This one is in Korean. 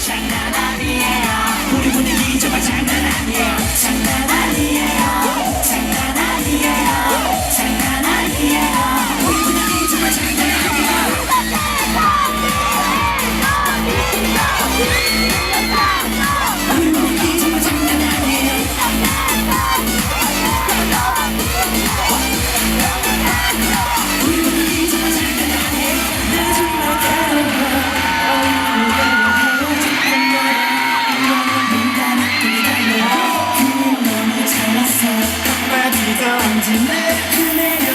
Check 언제 날 그네가